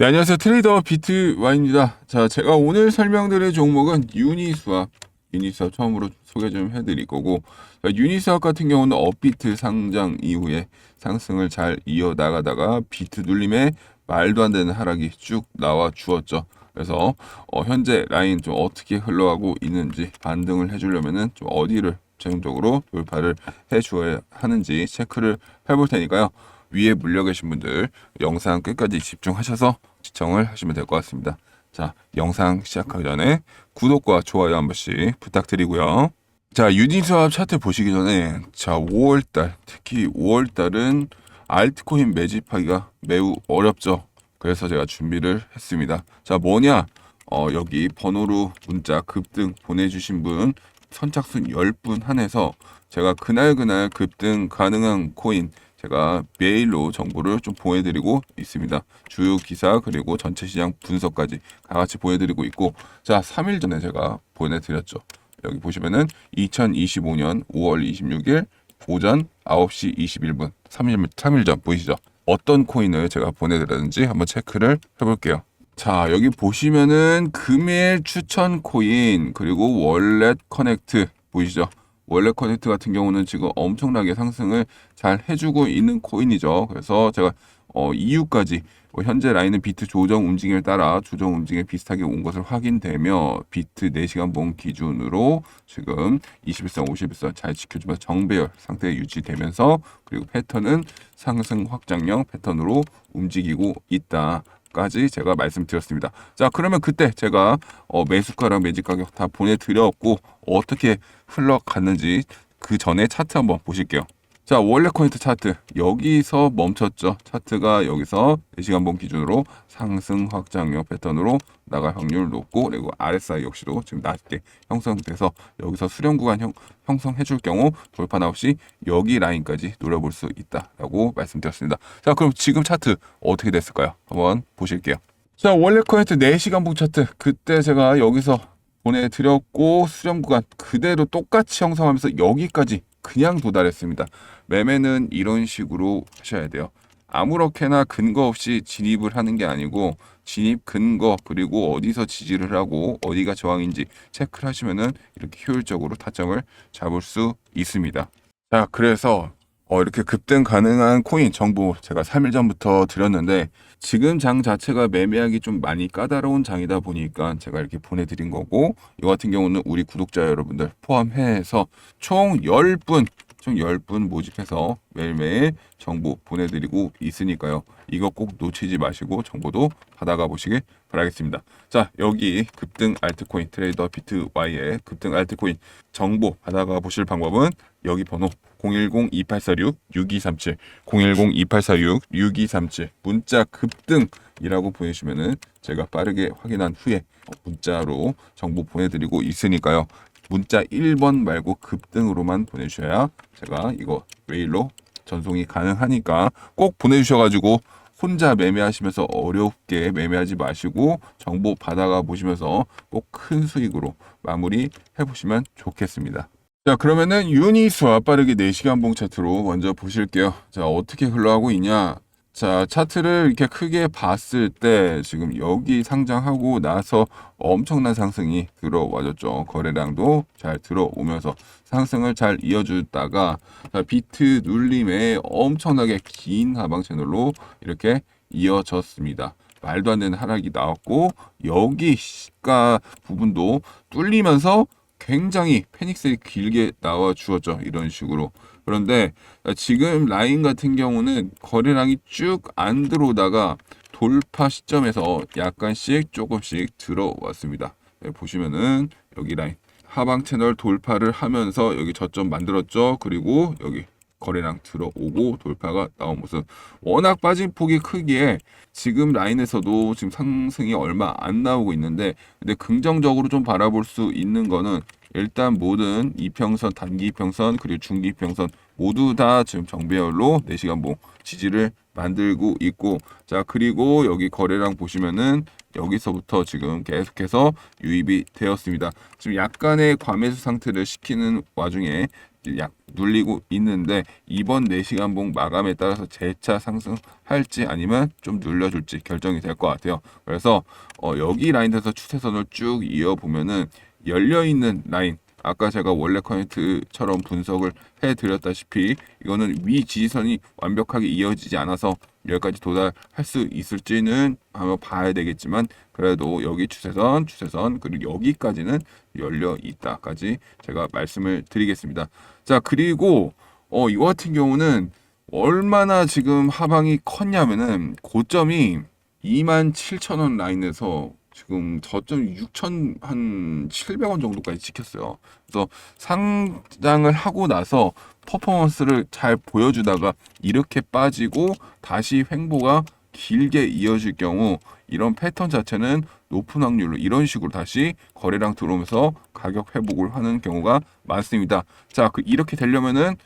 네, 안녕하세요. 트레이더 비트와입니다. 자, 제가 오늘 설명드릴 종목은 유니스왑. 유니스왑 처음으로 소개 좀 해드릴 거고, 자, 유니스왑 같은 경우는 업비트 상장 이후에 상승을 잘 이어나가다가 비트 눌림에 말도 안 되는 하락이 쭉 나와 주었죠. 그래서 어, 현재 라인 좀 어떻게 흘러가고 있는지 반등을 해주려면은 좀 어디를 최종적으로 돌파를 해주어야 하는지 체크를 해볼 테니까요. 위에 물려 계신 분들 영상 끝까지 집중하셔서 시청을 하시면 될 것 같습니다. 자, 영상 시작하기 전에 구독과 좋아요 한 번씩 부탁드리고요. 자, 유니스왑 차트 보시기 전에 자, 5월달, 특히 5월달은 알트코인 매집하기가 매우 어렵죠. 그래서 제가 준비를 했습니다. 자, 뭐냐? 어, 여기 번호로 문자 급등 보내주신 분 선착순 10분 한해서 제가 그날그날 급등 가능한 코인 제가 메일로 정보를 좀 보내드리고 있습니다. 주요 기사 그리고 전체 시장 분석까지 다 같이 보내드리고 있고 자 3일 전에 제가 보내드렸죠. 여기 보시면은 2025년 5월 26일 오전 9시 21분 3일, 3일 전 보이시죠? 어떤 코인을 제가 보내드렸는지 한번 체크를 해볼게요. 자 여기 보시면은 금일 추천 코인 그리고 월렛 커넥트 보이시죠? 월렛 커넥트 같은 경우는 지금 엄청나게 상승을 잘 해주고 있는 코인이죠. 그래서 제가 어, 이유까지 뭐 현재 라인은 비트 조정 움직임에 따라 조정 움직임 비슷하게 온 것을 확인되며 비트 4시간 봉 기준으로 지금 21선, 51선 잘 지켜주면서 정배열 상태에 유지되면서 그리고 패턴은 상승 확장형 패턴으로 움직이고 있다. 까지 제가 말씀드렸습니다. 자, 그러면 그때 제가 어, 매수가랑 매집 가격 다 보내드렸고 어떻게 흘러갔는지 그 전에 차트 한번 보실게요. 자, 원래 코인트 차트 여기서 멈췄죠. 차트가 여기서 4시간 봉 기준으로 상승 확장형 패턴으로 나갈 확률 높고 그리고 RSI 역시도 지금 낮게 형성돼서 여기서 수렴 구간 형, 형성해 줄 경우 돌파 나없이 여기 라인까지 노려볼 수 있다라고 말씀드렸습니다. 자, 그럼 지금 차트 어떻게 됐을까요? 한번 보실게요. 자, 원래 코인트 4시간 봉 차트 그때 제가 여기서 보내드렸고 수렴 구간 그대로 똑같이 형성하면서 여기까지 그냥 도달했습니다. 매매는 이런 식으로 하셔야 돼요. 아무렇게나 근거 없이 진입을 하는 게 아니고 진입 근거 그리고 어디서 지지를 하고 어디가 저항인지 체크를 하시면은 이렇게 효율적으로 타점을 잡을 수 있습니다. 자, 그래서 어, 이렇게 급등 가능한 코인 정보 제가 3일 전부터 드렸는데 지금 장 자체가 매매하기 좀 많이 까다로운 장이다 보니까 제가 이렇게 보내드린 거고 이 같은 경우는 우리 구독자 여러분들 포함해서 총 10분 총 10분 모집해서 매일매일 정보 보내드리고 있으니까요. 이거 꼭 놓치지 마시고 정보도 받아가 보시길 바라겠습니다. 자, 여기 급등 알트코인 트레이더 비트와이의 급등 알트코인 정보 받아가 보실 방법은 여기 번호 010-2846-6237 010-2846-6237 문자 급등이라고 보내시면은 제가 빠르게 확인한 후에 어, 문자로 정보 보내드리고 있으니까요. 문자 1번 말고 급등으로만 보내주셔야 제가 이거 메일로 전송이 가능하니까 꼭 보내주셔가지고 혼자 매매하시면서 어렵게 매매하지 마시고 정보 받아가 보시면서 꼭 큰 수익으로 마무리 해보시면 좋겠습니다. 자 그러면은 유니스와 빠르게 4시간 봉 차트로 먼저 보실게요. 자 어떻게 흘러가고 있냐. 자 차트를 이렇게 크게 봤을 때 지금 여기 상장하고 나서 엄청난 상승이 들어와줬죠. 거래량도 잘 들어오면서 상승을 잘 이어주다가 자, 비트 눌림에 엄청나게 긴 하방 채널로 이렇게 이어졌습니다. 말도 안 되는 하락이 나왔고 여기 시가 부분도 뚫리면서 굉장히 페닉셀이 길게 나와 주었죠. 이런 식으로. 그런데 지금 라인 같은 경우는 거래량이 쭉 안 들어오다가 돌파 시점에서 약간씩 조금씩 들어왔습니다. 네, 보시면은 여기 라인 하방 채널 돌파를 하면서 여기 저점 만들었죠. 그리고 여기 거래량 들어오고 돌파가 나온 모습. 워낙 빠진 폭이 크기에 지금 라인에서도 지금 상승이 얼마 안 나오고 있는데 근데 긍정적으로 좀 바라볼 수 있는 거는 일단 모든 이평선, 단기 이평선, 그리고 중기 이평선 모두 다 지금 정배열로 4시간 봉 지지를 만들고 있고 자 그리고 여기 거래량 보시면은 여기서부터 지금 계속해서 유입이 되었습니다. 지금 약간의 과매수 상태를 시키는 와중에 약 눌리고 있는데 이번 4시간 봉 마감에 따라서 재차 상승할지 아니면 좀 눌려줄지 결정이 될 것 같아요. 그래서 어, 여기 라인에서 추세선을 쭉 이어 보면은 열려 있는 라인 아까 제가 원래 커넥트처럼 분석을 해드렸다시피 이거는 위 지지선이 완벽하게 이어지지 않아서 여기까지 도달할 수 있을지는 한번 봐야 되겠지만 그래도 여기 추세선, 추세선 그리고 여기까지는 열려 있다까지 제가 말씀을 드리겠습니다. 자 그리고 어 이거 같은 경우는 얼마나 지금 하방이 컸냐면은 고점이 27,000원 라인에서 지금 저점 6천 한 700원 정도까지 찍혔어요. 그래서 상장을 하고 나서 퍼포먼스를 잘 보여주다가 이렇게 빠지고 다시 횡보가 길게 이어질 경우 이런 패턴 자체는 높은 확률로 이런 식으로 다시 거래량 들어오면서 가격 회복을 하는 경우가 많습니다. 자, 그 이렇게 되려면은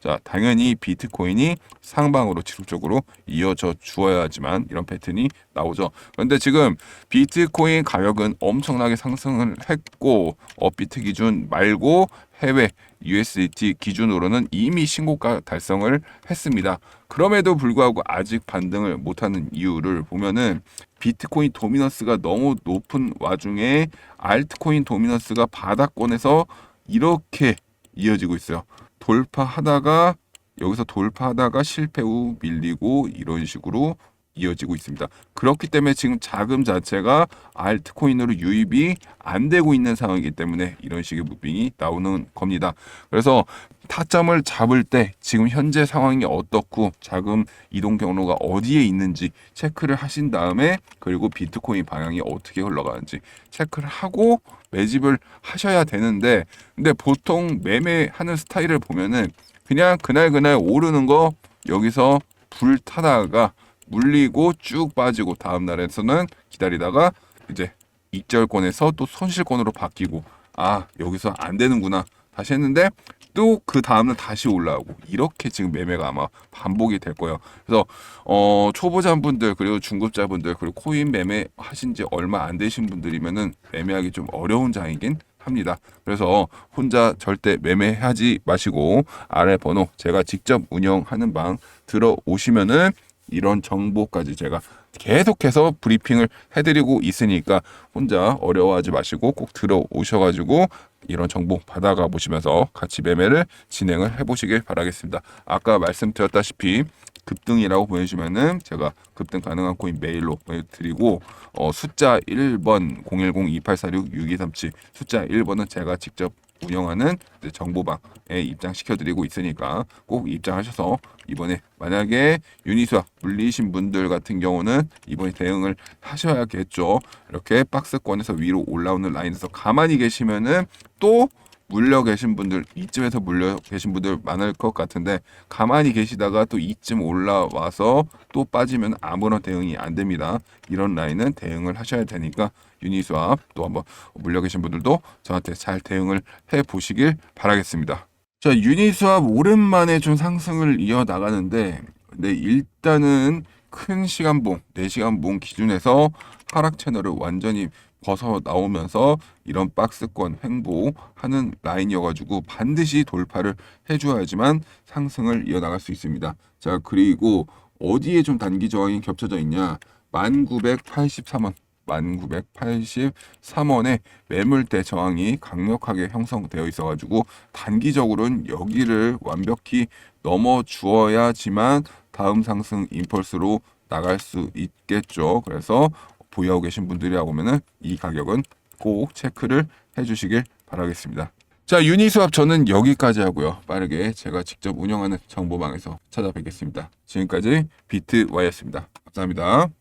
자, 당연히 비트코인이 상방으로 지속적으로 이어져 주어야지만 이런 패턴이 나오죠. 그런데 지금 비트코인 가격은 엄청나게 상승을 했고, 업비트 기준 말고 해외 USDT 기준으로는 이미 신고가 달성을 했습니다. 그럼에도 불구하고 아직 반등을 못하는 이유를 보면은 비트코인 도미넌스가 너무 높은 와중에 알트코인 도미넌스가 바닥권에서 이렇게 이어지고 있어요. 돌파하다가 여기서 돌파하다가 실패 후 밀리고 이런 식으로 이어지고 있습니다. 그렇기 때문에 지금 자금 자체가 알트코인으로 유입이 안 되고 있는 상황이기 때문에 이런 식의 무빙이 나오는 겁니다. 그래서 타점을 잡을 때 지금 현재 상황이 어떻고 자금 이동 경로가 어디에 있는지 체크를 하신 다음에 그리고 비트코인 방향이 어떻게 흘러가는지 체크를 하고 매집을 하셔야 되는데 근데 보통 매매하는 스타일을 보면은 그냥 그날 그날 오르는 거 여기서 불 타다가 물리고 쭉 빠지고 다음 날에서는 기다리다가 이제 익절권에서 또 손실권으로 바뀌고 아 여기서 안 되는구나 다시 했는데 또 그 다음날 다시 올라오고 이렇게 지금 매매가 아마 반복이 될 거예요. 그래서 어 초보자분들 그리고 중급자분들 그리고 코인 매매 하신 지 얼마 안 되신 분들이면은 매매하기 좀 어려운 장이긴 합니다. 그래서 혼자 절대 매매하지 마시고 아래 번호 제가 직접 운영하는 방 들어오시면은 이런 정보까지 제가 계속해서 브리핑을 해드리고 있으니까 혼자 어려워하지 마시고 꼭 들어오셔가지고 이런 정보 받아가 보시면서 같이 매매를 진행을 해보시길 바라겠습니다. 아까 말씀드렸다시피 급등이라고 보내주면은 제가 급등 가능한 코인 메일로 보내드리고 어, 숫자 1번 010-2846-6237 숫자 1번은 제가 직접 운영하는 정보방에 입장시켜드리고 있으니까 꼭 입장하셔서 이번에 만약에 유니스와 물리신 분들 같은 경우는 이번에 대응을 하셔야겠죠. 이렇게 박스권에서 위로 올라오는 라인에서 가만히 계시면은 또 물려 계신 분들 이쯤에서 물려 계신 분들 많을 것 같은데 가만히 계시다가 또 이쯤 올라와서 또 빠지면 아무런 대응이 안 됩니다. 이런 라인은 대응을 하셔야 되니까 유니스왑 또 한번 물려 계신 분들도 저한테 잘 대응을 해 보시길 바라겠습니다. 자 유니스왑 오랜만에 좀 상승을 이어 나가는데 근데 일단은 큰 시간봉 4시간 봉 기준에서 하락 채널을 완전히 벗어 나오면서 이런 박스권 횡보하는 라인이어가지고 반드시 돌파를 해줘야지만 상승을 이어나갈 수 있습니다. 자 그리고 어디에 좀 단기 저항이 겹쳐져 있냐 1983원 1983원에 매물대 저항이 강력하게 형성되어 있어가지고 단기적으로는 여기를 완벽히 넘어 주어야지만 다음 상승 임펄스로 나갈 수 있겠죠. 그래서 보유하고 계신 분들이라고 하면은 이 가격은 꼭 체크를 해주시길 바라겠습니다. 자, 유니스왑 저는 여기까지 하고요. 빠르게 제가 직접 운영하는 정보방에서 찾아뵙겠습니다. 지금까지 비트와이였습니다. 감사합니다.